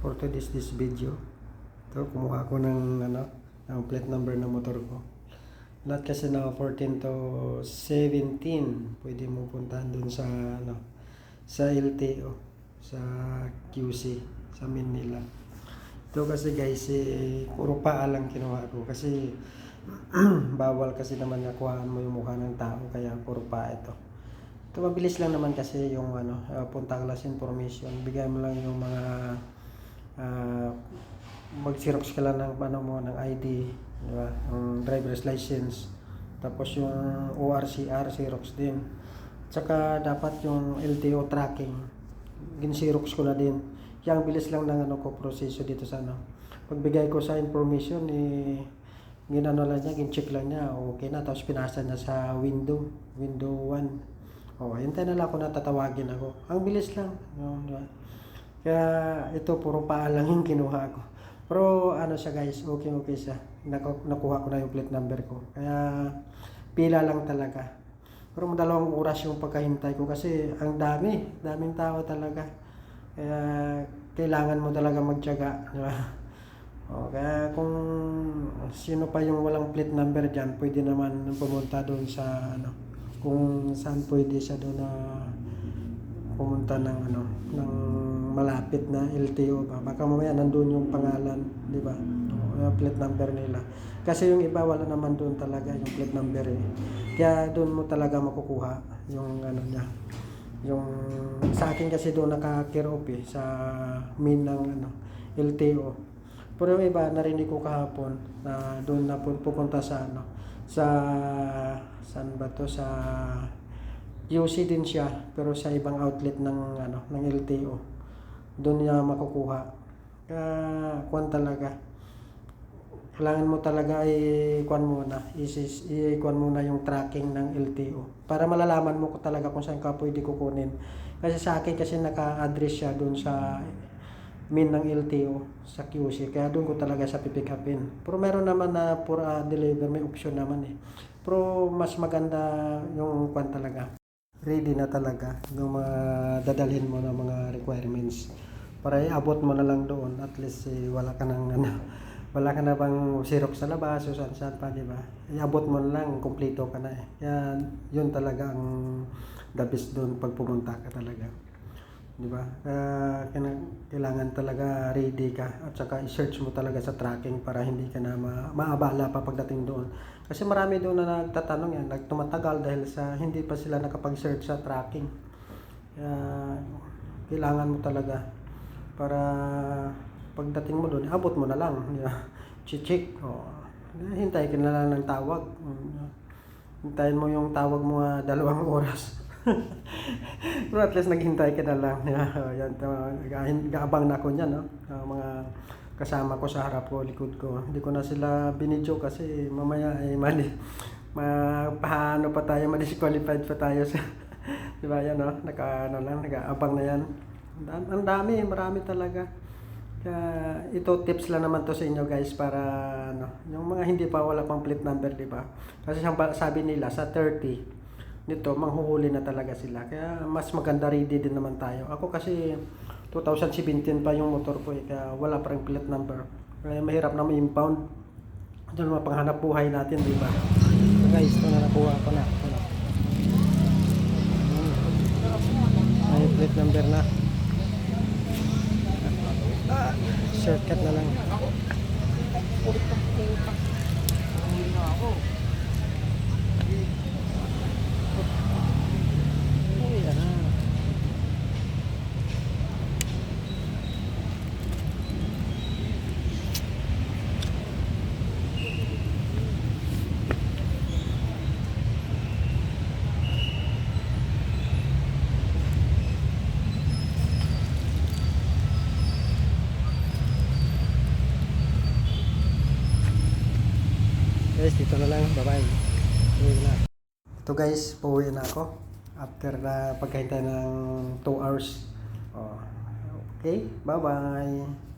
for today's this video. Ito, kumuha ko ng, ano, ng plate number ng motor ko. Lahat kasi na 14 to 17. Pwede mo puntahan dun sa, ano, sa LTO, sa QC, sa Manila. Ito kasi guys, eh, puro paa lang kinuha ko kasi bawal kasi naman nakuhaan mo yung mukha ng tao kaya puro paa ito. Ito mabilis lang naman kasi yung ano, uh, contactless information. Bigay mo lang yung mga ah, mag-xerox ka lang ng ano mo ng ID, di ba? Ang driver's license. Tapos yung ORCR xerox din. Tsaka dapat yung LTO tracking. Gin-xerox ko na din. Kaya ang bilis lang ng ano ko proseso dito sa ano. Pagbigay ko sa information eh ginano lang niya, gin-check lang niya, okay na. Tapos pinasa niya sa window, window 1. Oh, hintay na lang ako na tatawagin ako. Ang bilis lang. No, di? Kaya ito puro paa lang yung kinuha ko. Pero ano siya guys, okay okay siya. Naku- nakuha ko na yung plate number ko. Kaya pila lang talaga. Pero dalawang oras yung pagkahintay ko kasi ang dami, daming tao talaga. Kaya kailangan mo talaga magtiyaga, di ba? O, kaya kung sino pa yung walang plate number dyan, pwede naman pumunta doon sa ano, kung saan pwede siya doon na pumunta ng ano, ng malapit na LTO ba. Baka mamaya nandun yung pangalan, di ba? Yung plate number nila. Kasi yung iba wala naman doon talaga yung plate number eh. Kaya doon mo talaga makukuha yung ano niya. Yung sa akin kasi doon naka-care off eh, sa main ng ano, LTO. Pero yung iba narinig ko kahapon na doon na pu- pupunta sa ano sa saan ba to sa UC din siya pero sa ibang outlet ng ano ng LTO. Doon niya makukuha. Kaya kwan talaga. Kailangan mo talaga i-kwan muna, isis i-kwan muna yung tracking ng LTO para malalaman mo ko talaga kung saan ka pwede kukunin. Kasi sa akin kasi naka-address siya doon sa min ng LTO sa QC. Kaya doon ko talaga sa pipick upin. Pero meron naman na for uh, deliver, may option naman eh. Pero mas maganda yung kwan talaga. Ready na talaga yung mga dadalhin mo ng mga requirements. Para iabot mo na lang doon. At least eh, wala ka nang ano, wala ka na bang xerox sa labas o saan saan pa, di ba? Iabot mo na lang, kumpleto ka na eh. Kaya yun talaga ang the best doon pag pumunta ka talaga di ba? Kina- kailangan talaga ready ka at saka i-search mo talaga sa tracking para hindi ka na ma- maabala pa pagdating doon. Kasi marami doon na nagtatanong yan, nagtumatagal dahil sa hindi pa sila nakapag-search sa tracking. Kaya kailangan mo talaga para pagdating mo doon, abot mo na lang. Check. O, hintay ka na lang ng tawag. Mm, Hintayin mo yung tawag mo ah, dalawang oras. Pero at least naghintay ka na lang. Yan, gaabang na ako niyan, no? Ang mga kasama ko sa harap ko, likod ko. Hindi ko na sila binidyo kasi mamaya ay mali. Ma, paano pa tayo, ma-disqualified pa tayo sa, di ba yan, no? Naka, ano lang, nag-aabang na yan. Ang dami, marami talaga. Kaya ito tips lang naman to sa inyo guys para ano, yung mga hindi pa wala pang plate number, di ba? Kasi sabi nila sa 30 nito manghuhuli na talaga sila. Kaya mas maganda ready din naman tayo. Ako kasi 2017 pa yung motor ko eh, kaya wala pa rin plate number. Kaya mahirap na ma-impound. Ito naman panghanap buhay natin, di ba? So guys, ito na nakuha ko na. Ano? May plate number na. Shortcut na lang. Uy, ah. Guys, dito na lang. Bye-bye. Uwi na. Ito guys, pauwi na ako. After na pagkahintay ng 2 hours. Oh. Okay, bye-bye.